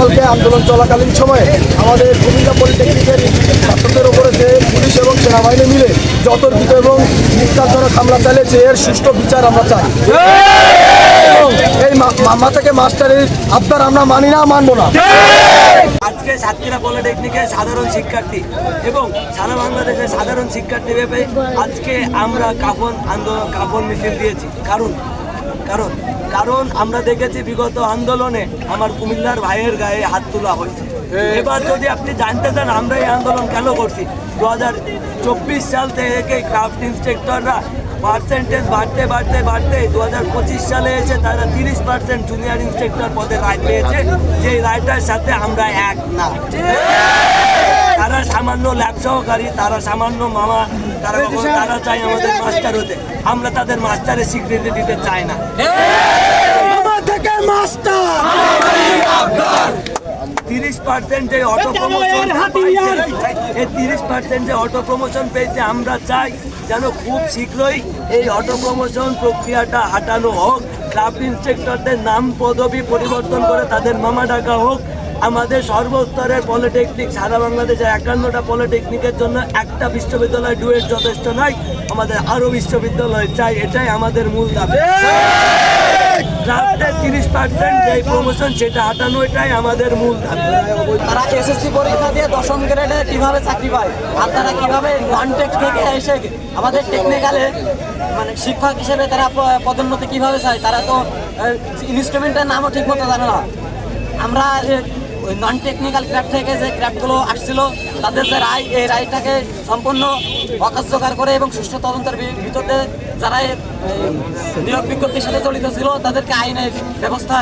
গতকালকে আন্দোলন চলাকালীন সময়ে আমাদের কুমিল্লা পলিটেকনিকের ছাত্রদের ওপরে যে পুলিশ এবং সেনাবাহিনী মিলে যত যতর্কিত এবং নিষ্কারজনক হামলা চালিয়েছে, এর সুষ্ঠু বিচার আমরা চাই। এই মা- মামা থেকে মাস্টারের আবদার আমরা মানি না, মানবো না। আজকে সাতক্ষীরা পলিটেকনিকের সাধারণ শিক্ষার্থী এবং সারা বাংলাদেশের সাধারণ শিক্ষার্থী ভেবে আজকে আমরা কাফন আন্দোলন, কাফন মিছিল দিয়েছি। কারণ কারণ কারণ আমরা দেখেছি বিগত আন্দোলনে আমার কুমিল্লার ভাইয়ের গায়ে হাত তোলা হয়েছে। এবার যদি আপনি জানতে চান আমরা এই আন্দোলন কেন করছি? দু হাজার চব্বিশ সাল থেকে ক্রাফট ইন্সপেক্টররা পার্সেন্টেজ বাড়তে বাড়তে বাড়তে দু হাজার পঁচিশ সালে এসে তারা তিরিশ পার্সেন্ট জুনিয়র ইন্সপেক্টর পদে রায় পেয়েছে। যে রায়টার সাথে আমরা এক না। তারা সামান্য ল্যাব সহকারী তারা সামান্য মামা তারা তারা চাই আমাদের মাস্টার হতে আমরা তাদের মাস্টারের স্বীকৃতি দিতে চাই না। থেকে মাস্টার। তিরিশ পার্সেন্ট যে অটো প্রমোশন এই তিরিশ পার্সেন্ট যে অটো প্রমোশন পেয়েছে আমরা চাই যেন খুব শীঘ্রই এই অটো প্রমোশন প্রক্রিয়াটা হাঁটানো হোক। ক্লাব ইন্সপেক্টরদের নাম পদবি পরিবর্তন করে তাদের মামা ডাকা হোক। আমাদের সর্বস্তরের পলিটেকনিক, সারা বাংলাদেশের একান্নটা পলিটেকনিকের জন্য একটা বিশ্ববিদ্যালয় ডুয়েট যথেষ্ট নয়, আমাদের আরও বিশ্ববিদ্যালয় চাই, এটাই আমাদের মূল দাবি। প্রমোশন সেটা এটাই আমাদের মূল তারা এসএসসি পরীক্ষা দিয়ে দশম কীভাবে চাকরি পায়, আর তারা কীভাবে থেকে এসে আমাদের টেকনিক্যালে মানে শিক্ষক হিসেবে তারা পদোন্নতি কীভাবে চায়, তারা তো নামও আমরা ওই নন টেকনিক্যাল ক্র্যাফট থেকে যে ক্র্যাফটগুলো আসছিল, তাদের যে রায়, এই রায়টাকে সম্পূর্ণ অকার্যকর করে এবং সুষ্ঠু তদন্তের ভিতরে যারা নিয়োগ বিজ্ঞপ্তির সাথে জড়িত ছিল, তাদেরকে আইনের ব্যবস্থা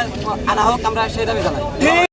আনা হোক, আমরা সেই দাবি জানাই।